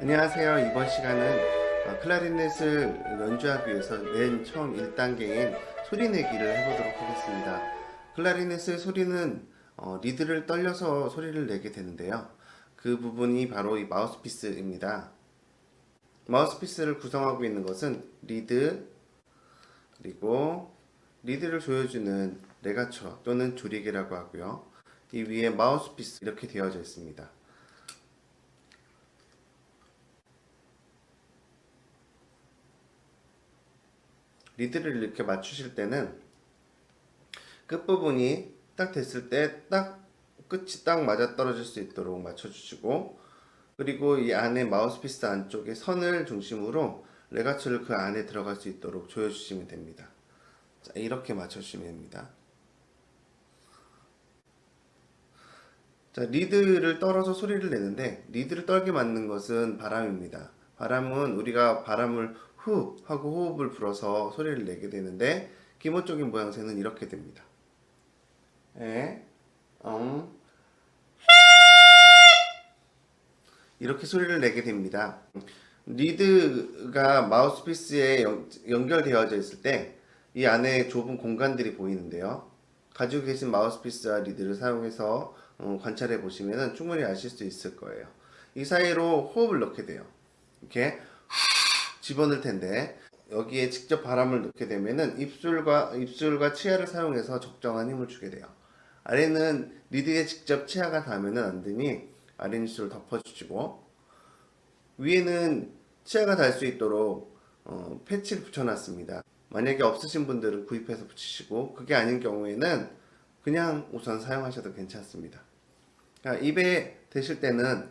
안녕하세요. 이번 시간은 어, 클라리넷을 연주하기 위해서 맨 처음 1단계인 소리 내기를 해보도록 하겠습니다. 클라리넷의 소리는 어, 리드를 떨려서 소리를 내게 되는데요. 그 부분이 바로 이 마우스피스입니다. 마우스피스를 구성하고 있는 것은 리드, 그리고 리드를 조여주는 레가처 또는 조리개라고 하고요. 이 위에 마우스피스 이렇게 되어져 있습니다. 리드를 이렇게 맞추실 때는 끝부분이 딱 됐을 때 딱 끝이 딱 맞아 떨어질 수 있도록 맞춰주시고 그리고 이 안에 마우스피스 안쪽에 선을 중심으로 레가츠를 그 안에 들어갈 수 있도록 조여주시면 됩니다. 자, 이렇게 맞춰주시면 됩니다. 자, 리드를 떨어서 소리를 내는데 리드를 떨게 만든 것은 바람입니다. 바람은 우리가 바람을 후 하고 호흡을 불어서 소리를 내게 되는데 기본적인 모양새는 이렇게 됩니다. 에, 엉, 이렇게 소리를 내게 됩니다. 리드가 마우스피스에 연, 연결되어져 있을 때 이 안에 좁은 공간들이 보이는데요. 가지고 계신 마우스피스와 리드를 사용해서 어, 관찰해 보시면 충분히 아실 수 있을 거예요. 이 사이로 호흡을 넣게 돼요. 이렇게 집어넣을 텐데 여기에 직접 바람을 넣게 되면은 입술과 입술과 치아를 사용해서 적정한 힘을 주게 돼요. 아래는 리드에 직접 치아가 닿으면 안 되니 아래 입술을 덮어주시고 위에는 치아가 닿을 수 있도록 어, 패치를 붙여놨습니다. 만약에 없으신 분들은 구입해서 붙이시고 그게 아닌 경우에는 그냥 우선 사용하셔도 괜찮습니다. 자, 입에 대실 때는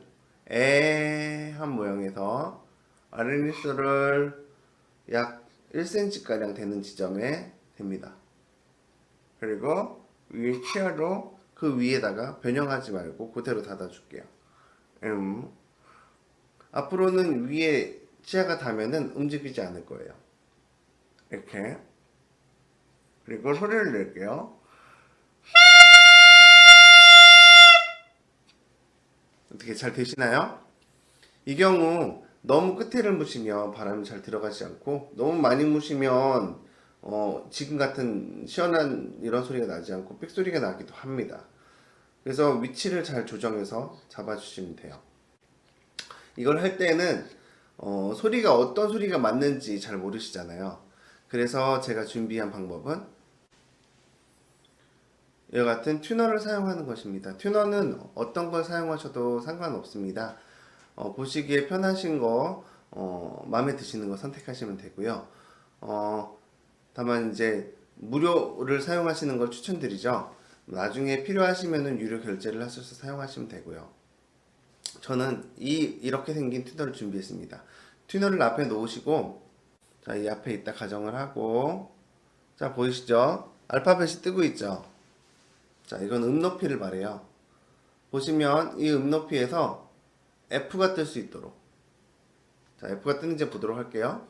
에 한 모양에서 아랫입술을 약 1cm가량 되는 지점에 됩니다. 그리고 위에 치아로 그 위에다가 변형하지 말고 그대로 닫아줄게요. 음. 앞으로는 위에 치아가 닿으면 움직이지 않을 거예요. 이렇게. 그리고 소리를 낼게요. 어떻게 잘 되시나요? 이 경우 너무 끝에를 무시면 바람이 잘 들어가지 않고 너무 많이 무시면 어, 지금 같은 시원한 이런 소리가 나지 않고 삑 소리가 나기도 합니다. 그래서 위치를 잘 조정해서 잡아주시면 돼요. 이걸 할 때는 어, 소리가 어떤 소리가 맞는지 잘 모르시잖아요. 그래서 제가 준비한 방법은 이와 같은 튜너를 사용하는 것입니다. 튜너는 어떤 걸 사용하셔도 상관없습니다. 어, 보시기에 편하신 거, 어, 마음에 드시는 거 선택하시면 되고요. 어, 다만 이제 무료를 사용하시는 걸 추천드리죠. 나중에 필요하시면은 유료 결제를 하셔서 사용하시면 되고요. 저는 이 이렇게 생긴 튜너를 준비했습니다. 튜너를 앞에 놓으시고 자, 이 앞에 있다 가정을 하고 자, 보이시죠? 알파벳이 뜨고 있죠? 자, 이건 음 높이를 말해요. 보시면 이 음 높이에서 F가 뜰 수 있도록 자, F가 뜨는지 보도록 할게요.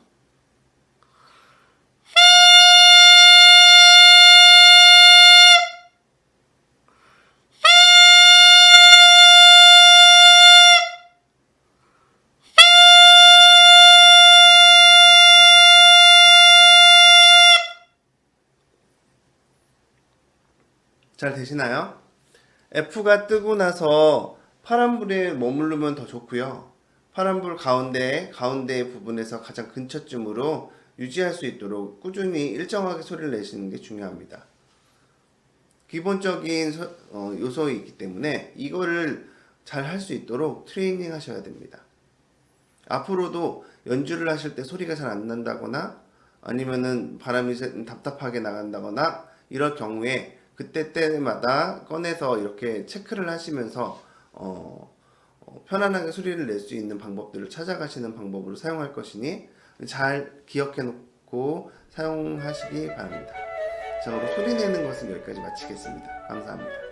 잘 되시나요? F가 뜨고 나서 파란불에 머무르면 더 좋고요. 파란불 가운데 가운데 부분에서 가장 근처쯤으로 유지할 수 있도록 꾸준히 일정하게 소리를 내시는 게 중요합니다. 기본적인 소- 어, 요소이기 때문에 이거를 잘 할 수 있도록 트레이닝 하셔야 됩니다. 앞으로도 연주를 하실 때 소리가 잘 안 난다거나 아니면은 바람이 세- 답답하게 나간다거나 이럴 경우에 그때 때마다 꺼내서 이렇게 체크를 하시면서 어, 어, 편안하게 소리를 낼 수 있는 방법들을 찾아가시는 방법으로 사용할 것이니 잘 기억해 놓고 사용하시기 바랍니다. 자, 그럼 소리 내는 것은 여기까지 마치겠습니다. 감사합니다.